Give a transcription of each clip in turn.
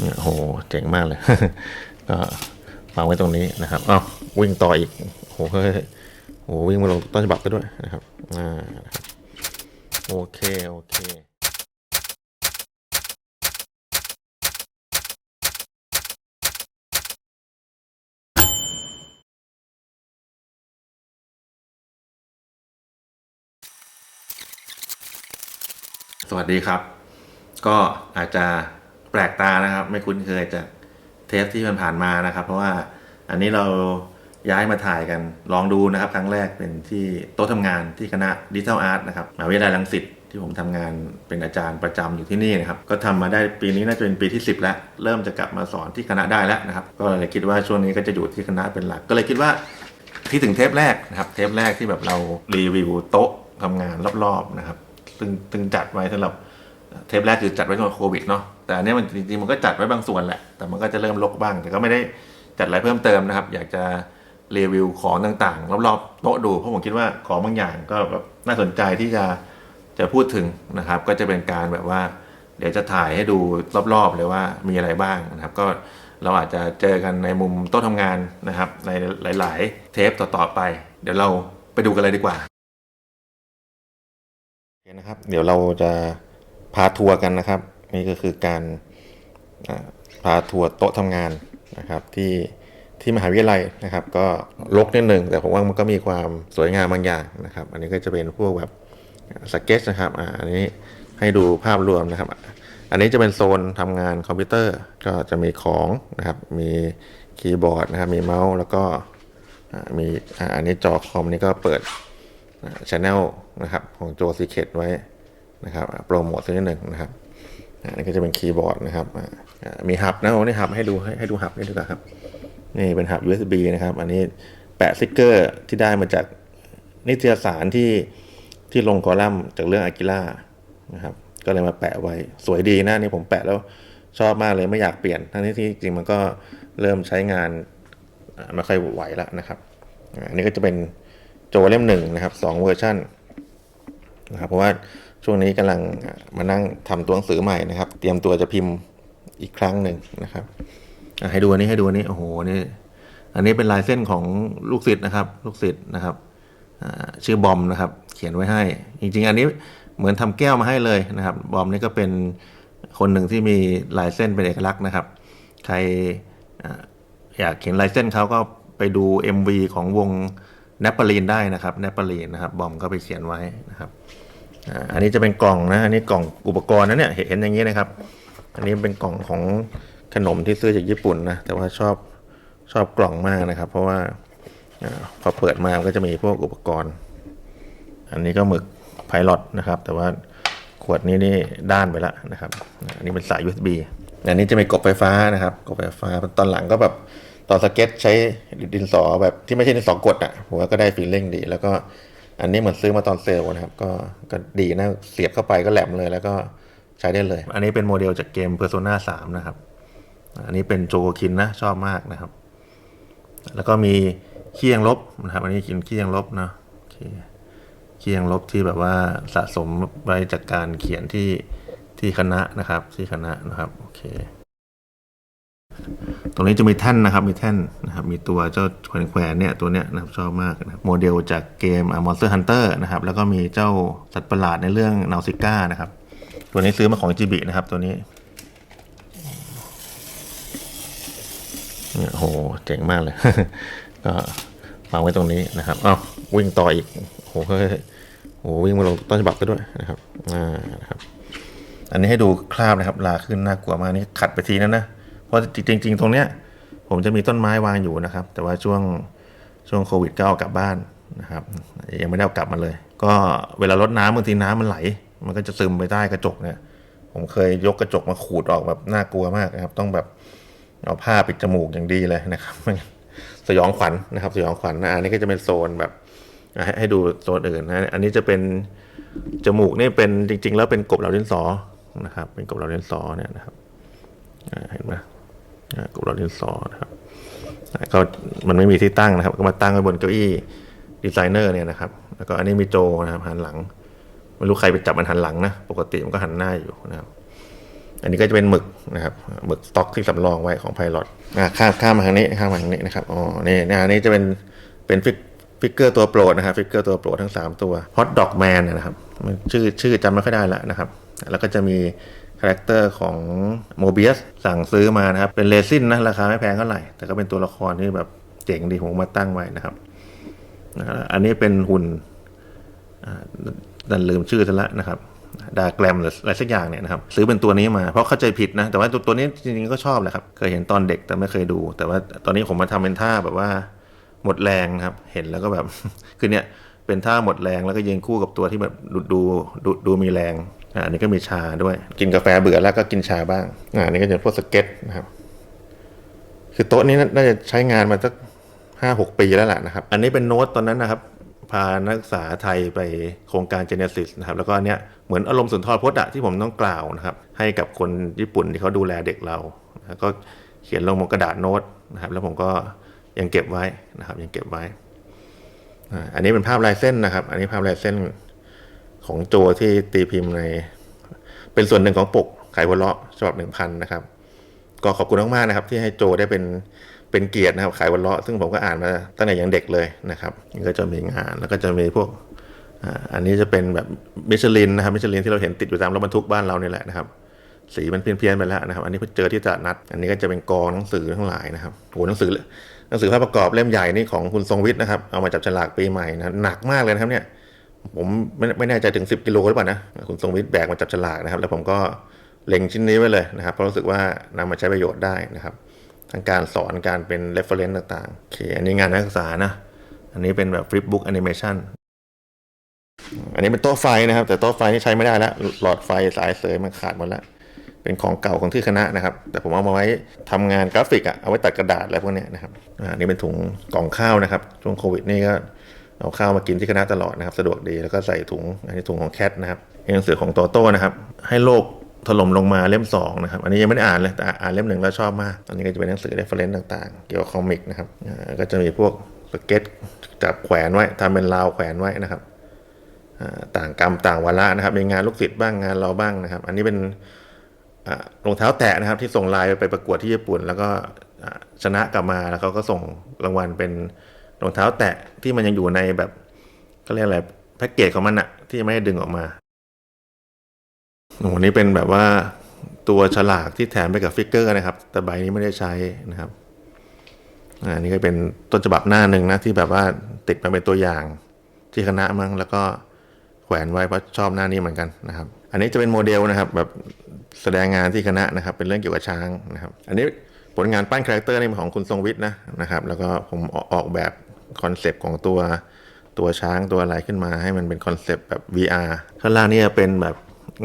เนี่ยโหเจ๋งมากเลย ก็วางไว้ตรงนี้นะครับอ้าววิ่งต่ออีกโหเฮ้ยโหวิ่งมาลงต้นฉบับก็ด้วยนะครับอ่าโอเค โอเคสวัสดีครับ ก็อาจจะ ปลกตานะครับ ไม่คุ้นเคยจากเทปที่มันผ่านมานะครับ เพราะว่าอันนี้เราย้ายมาถ่ายกันลองดูนะครับ ครั้งแรกเป็นที่โต๊ะทำงานที่คณะดิจิทัลอาร์ตนะครับมหาวิทยาลัยรังสิตที่ผมทำงานเป็นอาจารย์ประจำอยู่ที่นี่นะครับ ก็ทำมาได้ปีนี้น่าจะเป็นปีที่ 10 แล้ว เริ่มจะกลับมาสอนที่คณะได้แล้วนะครับ ก็เลยคิดว่าช่วงนี้ก็จะอยู่ที่คณะเป็นหลัก ก็เลยคิดว่าที่ถึงเทปแรกนะครับ เทปแรกที่แบบเรารีวิวโต๊ะทำงานรอบๆนะครับ ซึ่งซึ่งจัดไว้สำหรับ เทปแรกคือจัดไว้ตอนโควิดเนาะแต่อันนี้มันจริงๆมันก็จัดไว้บางส่วนแหละ แต่มันก็จะเริ่มลกบ้าง แต่ก็ไม่ได้จัดอะไรเพิ่มเติมนะครับ อยากจะรีวิวของต่างๆรอบๆโต๊ะดู เพราะผมคิดว่าของบางอย่างก็แบบน่าสนใจที่จะจะพูดถึงนะครับ ก็จะเป็นการแบบว่า เดี๋ยวจะถ่ายให้ดูรอบๆเลยว่ามีอะไรบ้างนะครับ ก็เราอาจจะเจอกันในมุมโต๊ะทำงานนะครับ ในหลาย ๆ เทปต่อๆไป เดี๋ยวเราไปดูกันเลยดีกว่าโอเคนะครับ เดี๋ยวเราจะ พาทัวร์กันนะครับ นี่ก็คือการพาทัวร์โต๊ะทำงานนะครับที่ที่มหาวิทยาลัยนะครับ ก็รกนิดหนึ่งแต่ผมว่ามันก็มีความสวยงามบางอย่างนะครับ อันนี้ก็จะเป็นพวกแบบสเก็ตนะครับอันนี้ให้ดูภาพรวมนะครับ อันนี้จะเป็นโซนทำงานคอมพิวเตอร์ก็จะมีของนะครับ มีคีย์บอร์ดนะครับ มีเมาส์แล้วก็มีอันนี้จอคอมนี่ก็เปิดช anel นะครับของโจซีเคตไว้ นะครับโปรโมทสักนิดหนึ่งนะครับอันนี้ก็จะเป็นคีย์บอร์ดนะครับมีฮับนะโอ้นี่ฮับให้ดูให้ดูฮับนี่ดีกว่าครับนี่เป็นฮับ USB นะครับ อันนี้แปะสติกเกอร์ที่ได้มาจากนิตยสารที่ที่ลงคอลัมน์จากเรื่องอากิล่านะครับ ก็เลยมาแปะไว้สวยดีนะนี่ผมแปะแล้วชอบมากเลยไม่อยากเปลี่ยน ทั้งที่ที่จริงมันก็เริ่มใช้งานไม่ค่อยไหวแล้วนะครับอันนี้ก็จะเป็นโจเล่มหนึ่งนะครับสองเวอร์ชันนะครับเพราะว่า ช่วงนี้กำลังมานั่งทำตัวหนังสือใหม่นะครับ เตรียมตัวจะพิมพ์อีกครั้งหนึ่งนะครับให้ดูอันนี้ให้ดูอันนี้โอ้โหนี่อันนี้เป็นลายเส้นของลูกศิษย์นะครับ ลูกศิษย์นะครับชื่อบอมนะครับ เขียนไว้ให้ จริง ๆ อันนี้เหมือนทำแก้วมาให้เลยนะครับ บอมนี่ก็เป็นคนหนึ่งที่มีลายเส้นเป็นเอกลักษณ์นะครับ ใครอยากเห็นลายเส้นเขาก็ไปดู MV ของวงแนปเปอรีนได้นะครับแนปเปอรีนนะครับ บอมก็ไปเขียนไว้นะครับ อันนี้จะเป็นกล่องนะ อันนี้กล่องอุปกรณ์นะเนี่ย เห็นอย่างนี้นะครับ อันนี้เป็นกล่องของขนมที่ซื้อจากญี่ปุ่นนะ แต่ว่าชอบชอบกล่องมากนะครับ เพราะว่าอพอเปิดมามก็จะมีพวกอุปกรณ์ อันนี้ก็หมึกไพลอตนะครับ แต่ว่าขวดนี้นี่ด้านไปแล้วนะครับ อันนี้เป็นสาย USB อันนี้จะมีกบไฟฟ้านะครับ กบไฟฟ้า ตอนหลังก็แบบตอนสเก็ตใช้ดินสอแบบที่ไม่ใช่ดินสอกดอะผมว่าก็ได้ฟีลลิ่งดี แล้วก็ อันนี้เหมือนซื้อมาตอนเซลล์นะครับ ก็ก็ดีนะเสียบเข้าไปก็แหลมเลย แล้วก็ใช้ได้เลย อันนี้เป็นโมเดลจากเกม Persona 3 นะครับ อันนี้เป็นโจโกคินนะชอบมากนะครับ แล้วก็มีเคียงลบนะครับ อันนี้กินเคียงลบนะโอเคเคียงลบที่แบบว่าสะสมไว้จากการเขียนที่ที่คณะนะครับที่คณะนะครับโอเค ตรงนี้จะมีแท่นนะครับ มีแท่นนะครับ มีตัวเจ้าแขวนแขวนเนี่ยตัวเนี้ยนะครับชอบมากนะครับโมเดลจากเกม Monster Hunter นะครับ แล้วก็มีเจ้าสัตว์ประหลาดในเรื่องนาซิก้านะครับ ตัวนี้ซื้อมาของจิบินะครับตัวนี้เนี่ยโหเจ๋งมากเลย ก็วางไว้ตรงนี้นะครับอ้าววิ่งต่ออีกโหเฮ้ยโหวิ่งมาลงต้นฉบับก็ด้วยนะครับอ่านะครับ อันนี้ให้ดูคราบนะครับลาขึ้นน่ากลัวมากนี่ขัดไปทีนั้นนะ เพราะจริง ๆ ตรงเนี้ยผมจะมีต้นไม้วางอยู่นะครับ แต่ว่าช่วงช่วงโควิดก็เอากลับบ้านนะครับ ยังไม่ได้เอากลับมาเลย ก็เวลารดน้ำบางทีน้ำมันไหล มันก็จะซึมไปใต้กระจกเนี่ยผมเคยยกกระจกมาขูดออกแบบน่ากลัวมากนะครับ ต้องแบบเอาผ้าปิดจมูกอย่างดีเลยนะครับสยองขวัญนะครับ สยองขวัญนะอันนี้ก็จะเป็นโซนแบบให้ให้ดูโซนอื่นนะอันนี้จะเป็นจมูกนี่เป็นจริง ๆ แล้วเป็นกบเหล่าดินสอนะครับ เป็นกบเหล่าดินสอเนี่ยนะครับเห็นไหม กบเหล่าดินสอนะครับก็มันไม่มีที่ตั้งนะครับ ก็มาตั้งไว้บนเก้าอี้ดีไซเนอร์เนี่ยนะครับ แล้วก็อันนี้มีโจนะครับหันหลังไม่รู้ใครไปจับมันหันหลังนะ ปกติมันก็หันหน้าอยู่นะครับ อันนี้ก็จะเป็นหมึกนะครับหมึกสต็อกที่สำรองไว้ของไพลอตข้ามข้ามมาทางนี้ข้ามมาทางนี้นะครับอ๋อนี่นะอันนี้จะเป็นเป็นฟิกฟิกเกอร์ตัวโปรดนะครับฟิกเกอร์ตัวโปรดทั้ง 3 ตัวฮอตดอกแมนนะครับ มันชื่อชื่อจำไม่ค่อยได้ละนะครับ แล้วก็จะมี คาแรคเตอร์ของโมเบียสสั่งซื้อมานะครับ เป็นเรซินนะราคาไม่แพงเท่าไหร่ แต่ก็เป็นตัวละครที่แบบเจ๋งดีผมมาตั้งไว้นะครับ อันนี้เป็นหุ่นดันลืมชื่อซะละนะครับดาแกรมหรืออะไรสักอย่างเนี่ยนะครับซื้อเป็นตัวนี้มาเพราะเข้าใจผิดนะ แต่ว่าตัวตัวนี้จริงๆก็ชอบแหละครับ เคยเห็นตอนเด็กแต่ไม่เคยดู แต่ว่าตอนนี้ผมมาทำเป็นท่าแบบว่าหมดแรงนะครับ เห็นแล้วก็แบบคือเนี่ยเป็นท่าหมดแรงแล้วก็ยืนคู่กับตัวที่แบบดูดูดูดูมีแรง อันนี้ก็มีชาด้วย กินกาแฟเบื่อแล้วก็กินชาบ้างอันนี้ก็จะพวกสเก็ตนะครับ คือโต๊ะนี้น่าจะใช้งานมาสักห้าหกปีแล้วแหละนะครับ อันนี้เป็นโน้ตตอนนั้นนะครับ พานักศึกษาไทยไปโครงการ Genesis นะครับ แล้วก็เนี้ยเหมือนอารมณ์สุนทรพจน์อะที่ผมต้องกล่าวนะครับ ให้กับคนญี่ปุ่นที่เขาดูแลเด็กเราแล้วก็เขียนลงบนกระดาษโน้ตนะครับ แล้วผมก็ยังเก็บไว้นะครับ ยังเก็บไว้อันนี้เป็นภาพลายเส้นนะครับ อันนี้ภาพลายเส้น ของโจที่ตีพิมพ์ใน เป็นส่วนหนึ่งของปกไขหัวเราะฉบับหนึ่งพันนะครับ ก็ขอบคุณมากๆนะครับ ที่ให้โจได้เป็นเป็นเกียรตินะครับ ขายวันเลาะซึ่งผมก็อ่านมาตั้งแต่ยังเด็กเลยนะครับก็จะมีงานแล้วก็จะมีพวกอันนี้จะเป็นแบบมิชลินนะครับมิชลินที่เราเห็นติดอยู่ตามรถบรรทุกบ้านเราเนี่แหละนะครับสีมันเพี้ยนๆไปแล้วนะครับ อันนี้เจอที่ตลาดนัด อันนี้ก็จะเป็นกองหนังสือทั้งหลายนะครับโหหนังสือหนังสือภาพประกอบเล่มใหญ่นี่ของคุณทรงวิทย์นะครับ เอามาจับฉลากปีใหม่นะหนักมากเลยนะครับเนี่ย ผมไม่ไม่แน่ใจถึง 10 กิโลหรือเปล่านะคุณทรงวิทย์แบกมาจับฉลากนะครับ แล้วผมก็เล็งชิ้นนี้ไว้เลยนะครับ เพราะรู้สึกว่านำมาใช้ประโยชน์ได้นะครับทั้งการสอนการเป็น reference ต่างๆโอเคอันนี้งานนักศึกษานะ อันนี้เป็นแบบ flipbook animation อันนี้เป็นโต๊ะไฟนะครับ แต่โต๊ะไฟนี่ใช้ไม่ได้แล้ว หลอดไฟสายเสยมันขาดหมดแล้ว เป็นของเก่าของที่คณะนะครับ แต่ผมเอามาไว้ทำงานกราฟิกอะเอาไว้ตัดกระดาษอะไรพวกนี้นะครับอ่าอันนี้เป็นถุงกล่องข้าวนะครับช่วงโควิดนี่ก็ เอาข้าวมากินที่คณะตลอดนะครับ สะดวกดีแล้วก็ใส่ถุง อันนี้ถุงของแคทนะครับหนังสือของโตโต้นะครับ ให้โลกถล่มลงมาเล่มสองนะครับ อันนี้ยังไม่ได้อ่านเลยแต่อ่านเล่มหนึ่งแล้วชอบมาก อันนี้ก็จะเป็นหนังสือเรฟเฟรนซ์ต่างๆ เกี่ยวกับคอมิกนะครับก็จะมีพวกสเก็ตจับแขวนไว้ทำเป็นราวแขวนไว้นะครับต่างกรรมต่างวาระนะครับมีงานลูกศิษย์บ้างงานเราบ้างนะครับ อันนี้เป็นรองเท้าแตะนะครับที่ส่งลน์ไปประกวดที่ญี่ปุ่น แล้วก็ชนะกลับมาแล้วเขาก็ส่งรางวัลเป็น รองเท้าแตะที่มันยังอยู่ในแบบเขาเรียกอะไรแพ็กเกจของมันอะที่ยังไม่ได้ดึงออกมาโอ้โหนี่เป็นแบบว่าตัวฉลากที่แถมไปกับฟิกเกอร์นะครับ แต่ใบนี้ไม่ได้ใช้นะครับอ่านี่ก็เป็นต้นฉบับหน้าหนึ่งนะที่แบบว่าติดมาเป็นตัวอย่างที่คณะมั้งแล้วก็แขวนไว้เพราะชอบหน้านี้เหมือนกันนะครับ อันนี้จะเป็นโมเดลนะครับ แบบแสดงงานที่คณะนะครับ เป็นเรื่องเกี่ยวกับช้างนะครับ อันนี้ผลงานปั้นคาแรคเตอร์นี่ของคุณทรงวิทย์นะนะครับ แล้วก็ผมออกแบบ คอนเซปต์ของตัวตัวช้างตัวอะไรขึ้นมา ให้มันเป็นคอนเซปต์แบบ VR ข้างล่างนี่เป็นแบบ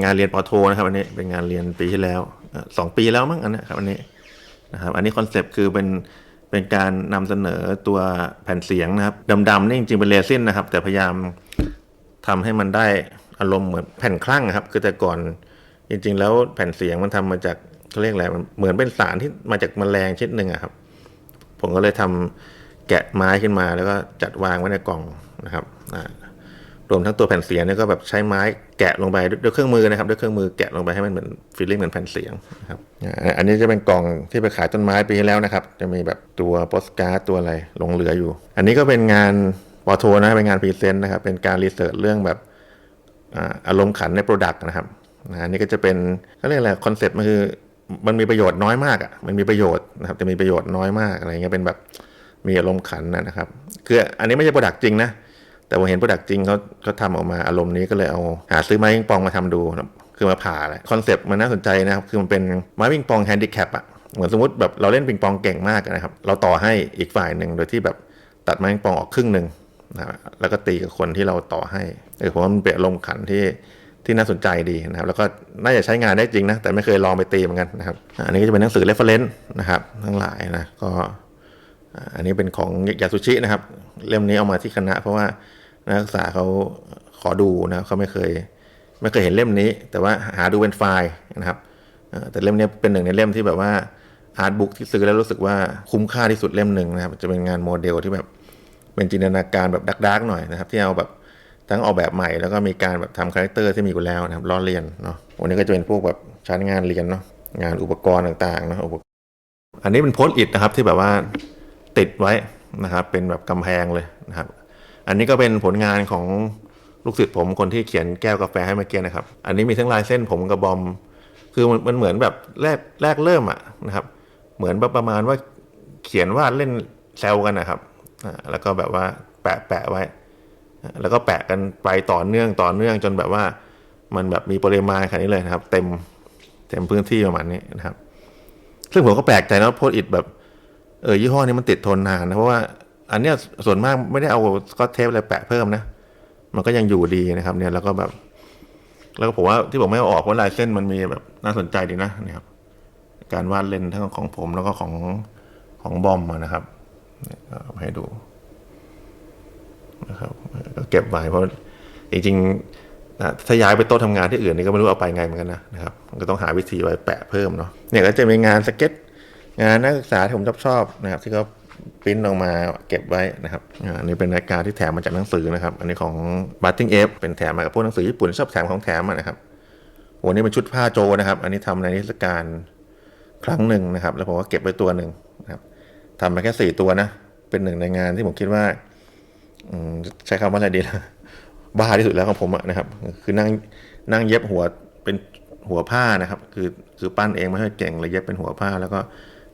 งานเรียนปอโทนะครับอันนี้เป็นงานเรียนปีที่แล้วสองปีแล้วมั้งอันนี้ครับอันนี้นะครับอันนี้คอนเซปต์คือเป็นเป็นการนำเสนอตัวแผ่นเสียงนะครับดำๆนี่จริงๆเป็นเรซินนะครับ แต่พยายามทำให้มันได้อารมณ์เหมือนแผ่นคลั่งนะครับ คือแต่ก่อนจริง ๆ แล้วแผ่นเสียงมันทำมาจากเขาเรียกอะไรเหมือนเป็นสารที่มาจากแมลงชนิดหนึ่งอะครับ ผมก็เลยทำ แกะไม้ขึ้นมาแล้วก็จัดวางไว้ในกล่องนะครับรวมทั้งตัวแผ่นเสียงเนี่ยก็แบบใช้ไม้แกะลงไปด้วยเครื่องมือนะครับด้วยเครื่องมือแกะลงไปให้มันเหมือนฟีลลิ่งเหมือนแผ่นเสียงนะครับอันนี้จะเป็นกล่องที่ไปขายต้นไม้ปีที่แล้วนะครับ จะมีแบบตัวโปสการ์ดตัวอะไรหลงเหลืออยู่ อันนี้ก็เป็นงานปอโทนะเป็นงานพรีเซนต์นะครับเป็นการรีเสิร์ชเรื่องแบบอารมณ์ขันในโปรดักต์นะครับอันนี้ก็จะเป็นเขาเรียกอะไรคอนเซ็ปต์มันคือมันมีประโยชน์น้อยมากอะมันมีประโยชน์นะครับแต่มีประโยชน์น้อยมากอะไรเงี้ยเป็นแบบ มีอารมณ์ขันนะครับ คืออันนี้ไม่ใช่โปรดักจริงนะ แต่ผมเห็นโปรดักจริงเขาเขาทำออกมาอารมณ์นี้ก็เลยเอาหาซื้อไม้ปิงปองมาทำดูนะคือมาผ่าแหละคอนเซ็ปต์มันน่าสนใจนะครับ คือมันเป็นไม้ปิงปองแฮนดิแคปอะเหมือนสมมติแบบเราเล่นปิงปองเก่งมากนะครับ เราต่อให้อีกฝ่ายหนึ่งโดยที่แบบตัดไม้ปิงปองออกครึ่งหนึ่งนะแล้วก็ตีกับคนที่เราต่อให้เออผมว่ามันเป็นอารมณ์ขันที่ที่น่าสนใจดีนะครับ แล้วก็น่าจะใช้งานได้จริงนะ แต่ไม่เคยลองไปตีเหมือนกันนะครับอันนี้ก็จะเป็นหนังสือ reference นะครับ ทั้งหลายนะก็ อันนี้เป็นของยาสุชินะครับ เล่มนี้เอามาที่คณะ เพราะว่านักศึกษาเขาขอดูนะเขาไม่เคย ไม่เคยเห็นเล่มนี้ แต่ว่าหาดูเป็นไฟล์นะครับแต่เล่มนี้เป็นหนึ่งในเล่มที่แบบว่าอาร์ตบุ๊กที่ซื้อแล้วรู้สึกว่าคุ้มค่าที่สุดเล่มหนึ่งนะครับ จะเป็นงานโมเดลที่แบบเป็นจินตนาการแบบดักๆหน่อยนะครับ ที่เอาแบบทั้งออกแบบใหม่แล้วก็มีการแบบทำคาแรคเตอร์ที่มีอยู่แล้วนะครับล้อเลียนเนาะวันนี้ก็จะเป็นพวกแบบชั้นงานเรียนเนาะงานอุปกรณ์ต่างๆนะอุปกรณ์อันนี้เป็นโพสต์อิทนะครับที่แบบว่า ติดไว้นะครับ เป็นแบบกำแพงเลยนะครับ อันนี้ก็เป็นผลงานของลูกศิษย์ผมคนที่เขียนแก้วกาแฟให้เมื่อกี้นะครับ อันนี้มีทั้งลายเส้นผมกับบอม คือมันมันเหมือนแบบแรกแรกเริ่มอะนะครับ เหมือนแบบประมาณว่าเขียนวาดเล่นแซวกันนะครับอ่าแล้วก็แบบว่าแปะแปะไว้ แล้วก็แปะกันไปต่อเนื่องต่อเนื่องจนแบบว่า มันแบบมีปริมาณขนาดนี้เลยนะครับ เต็มเต็มพื้นที่ประมาณนี้นะครับ ซึ่งผมก็แปลกใจนะโพสอิดแบบ เออยี่ห้อนี้มันติดทนนานนะเพราะว่าอันเนี้ยส่วนมากไม่ได้เอาสกอตเทปอะไรแปะเพิ่มนะ มันก็ยังอยู่ดีนะครับ เนี่ยแล้วก็แบบ แล้วก็ผมว่าที่ผมไม่เอาออกเพราะลายเส้นมันมีแบบน่าสนใจดีนะนะครับ การวาดเล่นทั้งของผมแล้วก็ของของบอมนะครับเนี่ยเอาให้ดูนะครับก็เก็บไว้เพราะจริงๆถ้าย้ายไปโต๊ะทำงานที่อื่นนี่ก็ไม่รู้เอาไปไงเหมือนกันนะนะครับก็ต้องหาวิธีไว้แปะเพิ่มเนาะเนี่ยก็จะมีงานสเก็ต งานนักศึกษาที่ผมชอบชอบนะครับ ที่เขาปิ้นออกมาเก็บไว้นะครับอ่าอันนี้เป็นรายการที่แถมมาจากหนังสือนะครับ อันนี้ของ b a r t i n g F เป็นแถมมากับพวกหนังสือญี่ปุ่นชอบแถมของแถมนะครับโหนี่เป็นชุดผ้าโจนะครับ อันนี้ทำในนิทรรศการครั้งหนึ่งนะครับ แล้วผมก็เก็บไว้ตัวหนึ่งนะครับทำมาแค่สี่ตัวนะ เป็นหนึ่งในงานที่ผมคิดว่าอืใช้คำว่าอะไรดีล่ะบ้าที่สุดแล้วของผมนะครับ คือนั่งนั่งเย็บหัวเป็นหัวผ้านะครับ คือคือปั้นเองไม่ค่อยเก่งเลยเย็บเป็นหัวผ้าแล้วก็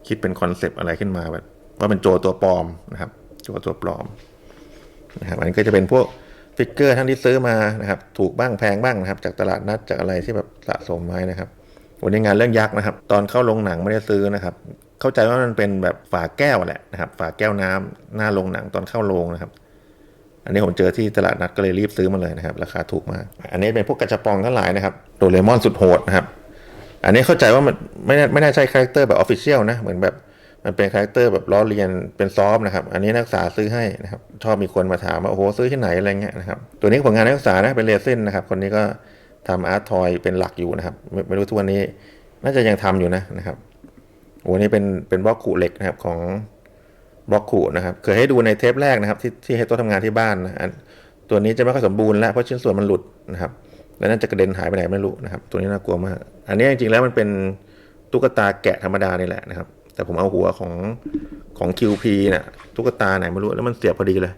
คิดเป็นคอนเซปต์อะไรขึ้นมาแบบว่าเป็นโจตัวปลอมนะครับ โจตัวปลอมนะครับอันนี้ก็จะเป็นพวกฟิกเกอร์ท่านที่ซื้อมานะครับ ถูกบ้างแพงบ้างนะครับ จากตลาดนัดจากอะไรที่แบบสะสมไว้นะครับวันนี้งานเรื่องยักษ์นะครับ ตอนเข้าโรงหนังไม่ได้ซื้อนะครับ เข้าใจว่ามันเป็นแบบฝาแก้วแหละนะครับ ฝาแก้วน้ำหน้าโรงหนังตอนเข้าโรงนะครับ อันนี้ผมเจอที่ตลาดนัดก็เลยรีบซื้อมาเลยนะครับ ราคาถูกมาก อันนี้เป็นพวกกระชับปองทั้งหลายนะครับ โดเรมอนสุดโหดนะครับ อันนี้เข้าใจว่ามันไม่ไม่น่าใช่คาแรคเตอร์แบบออฟฟิเชียลนะ เหมือนแบบมันเป็นคาแรคเตอร์แบบล้อเลียนเป็นซอฟนะครับ อันนี้นักศึกษาซื้อให้นะครับ ชอบมีคนมาถามว่าโอ้โหซื้อที่ไหนอะไรเงี้ยนะครับ ตัวนี้ผลงานนักศึกษานะเป็นเรซินนะครับ คนนี้ก็ทำอาร์ตทอยเป็นหลักอยู่นะครับ ไม่ไม่รู้ทุกวันนี้น่าจะยังทำอยู่นะนะครับโอ้นี่เป็นเป็นบล็อกขูเหล็กนะครับของบล็อกขูดนะครับ เคยให้ดูในเทปแรกนะครับ ที่ที่ให้โต๊ะทำงานที่บ้านนะตัวนี้จะไม่ค่อยสมบูรณ์แล้วเพราะชิ้นส่วนมันหลุดนะครับ แล้วน่าจะกระเด็นหายไปไหนไม่รู้นะครับ ตัวนี้น่ากลัวมาก อันนี้จริงๆแล้วมันเป็นตุ๊กตาแกะธรรมดานี่แหละนะครับ แต่ผมเอาหัวของของ QP นะ่ะตุ๊กตาไหนไม่รู้แล้วมันเสียบพอดีเลย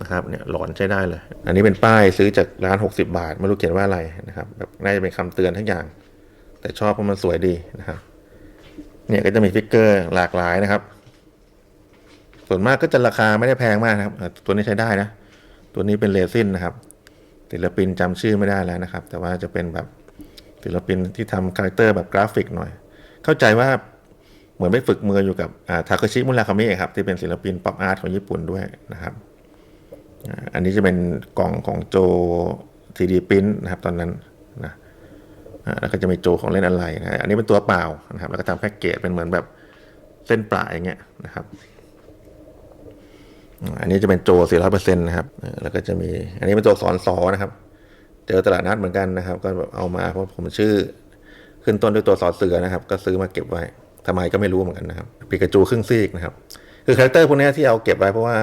นะครับเนี่ยหลอนใช้ได้เลย อันนี้เป็นป้ายซื้อจากร้าน 60 บาท ไม่รู้เขียนว่าอะไรนะครับแบบน่าจะเป็นคำเตือนทั้งอย่าง แต่ชอบเพราะมันสวยดีนะครับเนี่ยก็จะมีฟิกเกอร์หลากหลายนะครับ ส่วนมากก็จะราคาไม่ได้แพงมากนะครับ ตัวนี้ใช้ได้นะ ตัวนี้เป็นเรซินนะครับ ศิลปินจำชื่อไม่ได้แล้วนะครับ แต่ว่าจะเป็นแบบศิลปินที่ทำคาแรคเตอร์แบบกราฟิกหน่อย เข้าใจว่าเหมือนไปฝึกมืออยู่กับทาเคชิมุราคามิครับที่เป็นศิลปินป๊อปอาร์ตของญี่ปุ่นด้วยนะครับ อันนี้จะเป็นกล่องของโจทีดีพินนะครับตอนนั้นนะแล้วก็จะมีโจของเล่นอะไรนะอันนี้เป็นตัวเปล่านะครับ แล้วก็ทำแพ็กเกจเป็นเหมือนแบบเส้นปลาอย่างเงี้ยนะครับ อันนี้จะเป็นโจ400%นะครับ แล้วก็จะมี อันนี้เป็นตัวสอนสอนะครับ เจอตลาดนัดเหมือนกันนะครับ ก็แบบเอามาเพราะผมชื่อ ขึ้นต้นด้วยตัวสอเสือนะครับ ก็ซื้อมาเก็บไว้ทำไมก็ไม่รู้เหมือนกันนะครับปิกจูครึ่งซีกนะครับ คือคาแรคเตอร์พวกนี้ที่เอาเก็บไว้เพราะว่า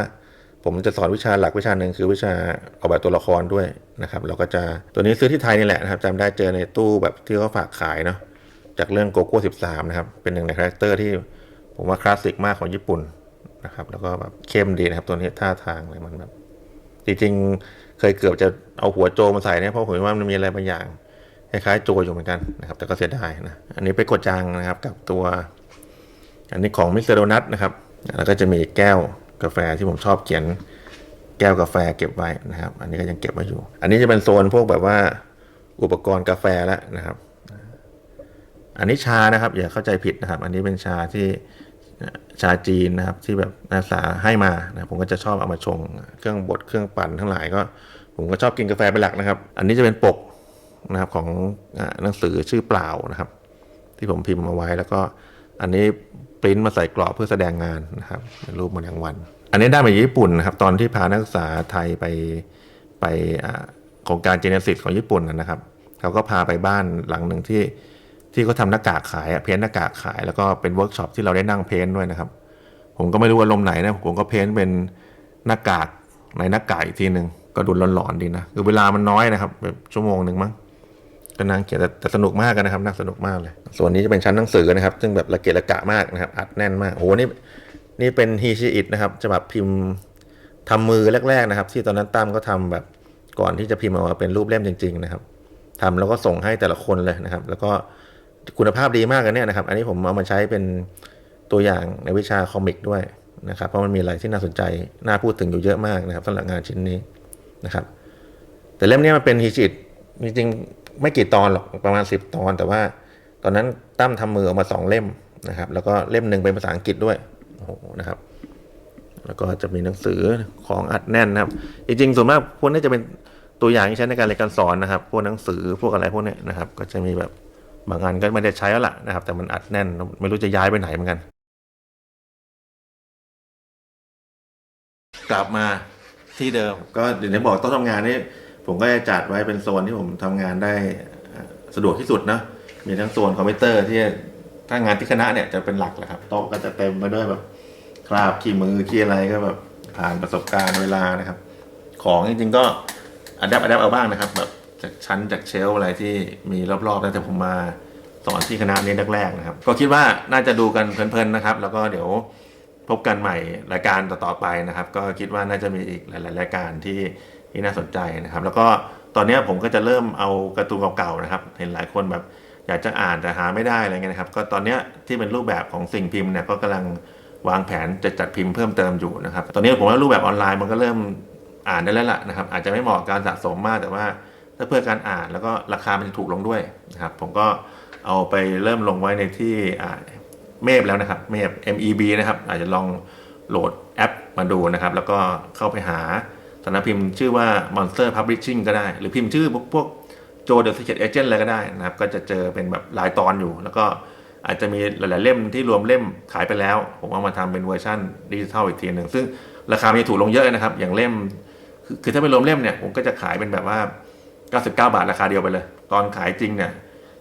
ผมจะสอนวิชาหลักวิชาหนึ่งคือวิชาออกแบบตัวละครด้วยนะครับ เราก็จะตัวนี้ซื้อที่ไทยนี่แหละนะครับจำได้เจอในตู้แบบที่เขาฝากขายเนาะจากเรื่องโกโก้13นะครับเป็นหนึ่งในคาแรคเตอร์ที่ผมว่าคลาสสิกมากของญี่ปุ่น นะครับ แล้วก็แบบเข้มดีนะครับตัวนี้ท่าทางเลยมันแบบจริงๆเคยเกือบจะเอาหัวโจมาใส่เนี่ยเพราะผมว่ามันมีอะไรบางอย่างคล้ายๆโจอยู่เหมือนกันนะครับ แต่ก็เสียดายนะอันนี้ไปกดจังนะครับกับตัว อันนี้ของมิสเตอร์โดนัทนะครับ แล้วก็จะมีแก้วกาแฟที่ผมชอบเขียนแก้วกาแฟเก็บไว้นะครับ อันนี้ก็ยังเก็บไว้อยู่ อันนี้จะเป็นโซนพวกแบบว่าอุปกรณ์กาแฟแล้วนะครับ อันนี้ชานะครับ อย่าเข้าใจผิดนะครับ อันนี้เป็นชาที่ ชาจีนนะครับที่แบบนักศึกษาให้มานะผมก็จะชอบเอามาชงเครื่องบดเครื่องปั่นทั้งหลายก็ ผมก็ชอบกินกาแฟเป็นหลักนะครับ อันนี้จะเป็นปกนะครับของหนังสือชื่อเปล่านะครับ ที่ผมพิมพ์มาไว้แล้วก็อันนี้ปริ้นมาใส่กรอบเพื่อแสดงงานนะครับเป็นรูปมแมลงวัน อันนี้ได้มาจากญี่ปุ่นนะครับ ตอนที่พานักศึกษาไทยไปไปโครงการเจเนซิสของญี่ปุ่นนะครับเขาก็พาไปบ้านหลังหนึ่งที่ ที่เขาทำหน้ากากขายอะเพ้นหน้ากากขาย แล้วก็เป็นเวิร์กช็อปที่เราได้นั่งเพ้นด้วยนะครับ ผมก็ไม่รู้อารมณ์ไหนนะผมก็เพ้นเป็นหน้ากากในหน้ากากอีกทีหนึ่งก็ดูหลอนๆดีนะคือเวลามันน้อยนะครับแบบชั่วโมงหนึ่งมั้งก็นางเขียนแต่แต่สนุกมากนะครับน่าสนุกมากเลย ส่วนนี้จะเป็นชั้นหนังสือนะครับ ซึ่งแบบละเกะละกะมากนะครับ อัดแน่นมากโอ้โหนี่นี่เป็นฮีชีอิตนะครับฉบับพิมพ์ทำมือแรก ๆนะครับ ที่ตอนนั้นตั้มก็ทำแบบก่อนที่จะพิมพ์ออกมาเป็นรูปเล่มจริง ๆ นะครับทำแล้วก็ส่งให้แต่ละคนเลยนะครับ แล้วก็ คุณภาพดีมากอันเนี้ยนะครับ อันนี้ผมเอามาใช้เป็นตัวอย่างในวิชาคอมิกด้วยนะครับ เพราะมันมีอะไรที่น่าสนใจ น่าพูดถึงอยู่เยอะมากนะครับสำหรับงานชิ้นนี้นะครับ แต่เล่มนี้มันเป็นฮีจิตจริงๆไม่กี่ตอนหรอกประมาณ 10 ตอน แต่ว่าตอนนั้นตั้มทำมือออกมาสองเล่มนะครับ แล้วก็เล่มหนึ่งเป็นภาษาอังกฤษด้วยโอ้โหนะครับ แล้วก็จะมีหนังสือของอัดแน่นนะครับ จริงๆส่วนมากพวกนี้จะเป็นตัวอย่างที่ใช้ในการเรียนการสอนนะครับ พวกหนังสือพวกอะไรพวกนี้นะครับ ก็จะมีแบบ บางอันก็ไม่ได้ใช้แล้วล่ะนะครับ แต่มันอัดแน่นไม่รู้จะย้ายไปไหนเหมือนกัน กลับมาที่เดิมก็เดี๋ยวนี้บอกโต้องทำงานนี่ผมก็จะจัดไว้เป็นโซนที่ผมทำงานได้สะดวกที่สุดนะมีทั้งโซนคอมพิวเตอร์ที่ถ้างานที่คณะเนี่ยจะเป็นหลักแหละครับโต๊ะก็จะเต็มไปด้วยแบบคราบขี้มือขี้อะไรก็แบบผ่านประสบการณ์เวลานะครับ ของจริงๆก็อัดแอปอัดแอปเอาบ้างนะครับ แบบ จากชั้นจากเชลอะไรที่มีรอบๆแล้วแต่ผมมาสอนที่คณะนี้แรกๆนะครับ ก็คิดว่าน่าจะดูกันเพลินๆนะครับ แล้วก็เดี๋ยวพบกันใหม่รายการต่อๆไปนะครับ ก็คิดว่าน่าจะมีอีกหลาย ๆ รายการที่ที่น่าสนใจนะครับ แล้วก็ตอนนี้ผมก็จะเริ่มเอาการ์ตูนเก่าๆนะครับ เห็นหลายคนแบบอยากจะอ่านแต่หาไม่ได้อะไรเงี้ยนะครับ ก็ตอนนี้ที่เป็นรูปแบบของสิ่งพิมพ์เนี่ยก็กำลังวางแผนจะจัดพิมพ์เพิ่มเติมอยู่นะครับ ตอนนี้ผมว่ารูปแบบออนไลน์มันก็เริ่มอ่านได้แล้วล่ะนะครับ อาจจะไม่เหมาะการสะสมมากแต่ว่า ถ้าเพื่อการอ่านแล้วก็ราคามันจะถูกลงด้วยนะครับ ผมก็เอาไปเริ่มลงไว้ในที่อ่าเมฟแล้วนะครับ เมฟ MEB นะครับ อาจจะลองโหลดแอปมาดูนะครับ แล้วก็เข้าไปหาสำนักพิมพ์ชื่อว่า Monster Publishing ก็ได้ หรือพิมพ์ชื่อพวกพวกโจเดอะสเก็ตเอเจนต์อะไรก็ได้นะครับ ก็จะเจอเป็นแบบรายตอนอยู่ แล้วก็อาจจะมีหลาย ๆ เล่มที่รวมเล่มขายไปแล้ว ผมเอามาทำเป็นเวอร์ชันดิจิทัลอีกทีหนึ่งซึ่งราคามีถูกลงเยอะนะครับ อย่างเล่ม คือถ้าไม่รวมเล่มเนี่ยผมก็จะขายเป็นแบบว่า 99 บาทราคาเดียวไปเลย ตอนขายจริงเนี่ย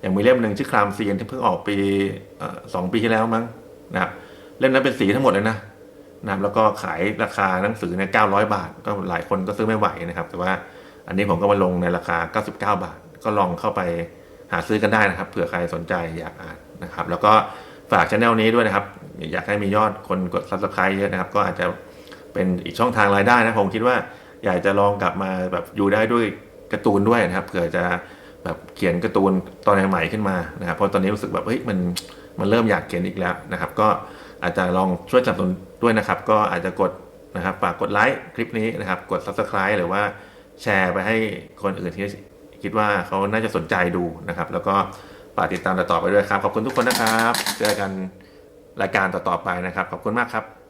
อย่างมีเล่มหนึ่งชื่อครามเซียนที่เพิ่งออกปีสองปีที่แล้วมั้งนะครับเล่มนั้นเป็นสีทั้งหมดเลยนะนะครับแล้วก็ขายราคาหนังสือเนี่ย900บาท ก็หลายคนก็ซื้อไม่ไหวนะครับ แต่ว่าอันนี้ผมก็มาลงในราคา 99 บาท ก็ลองเข้าไปหาซื้อกันได้นะครับ เผื่อใครสนใจอยากอ่านนะครับ แล้วก็ฝากช anel นี้ด้วยนะครับ อยากให้มียอดคนกด subscribe เยอะนะครับ ก็อาจจะเป็นอีกช่องทางรายได้นะผมคิดว่าอยากจะลองกลับมาแบบอยู่ได้ด้วย การ์ตูนด้วยนะครับเผื่อจะแบบเขียนการ์ตูนตอนใหม่ๆขึ้นมานะครับเพราะตอนนี้รู้สึกแบบเฮ้ยมันมันเริ่มอยากเขียนอีกแล้วนะครับ ก็อาจจะลองช่วยสนับสนุนด้วยนะครับ ก็อาจจะกดนะครับฝากกดไลค์คลิปนี้นะครับ กด subscribe หรือว่าแชร์ไปให้คนอื่นที่คิดว่าเขาน่าจะสนใจดูนะครับ แล้วก็ฝากติดตามต่อไปด้วยครับ ขอบคุณทุกคนนะครับ เจอกันรายการต่อๆไปนะครับ ขอบคุณมากครับ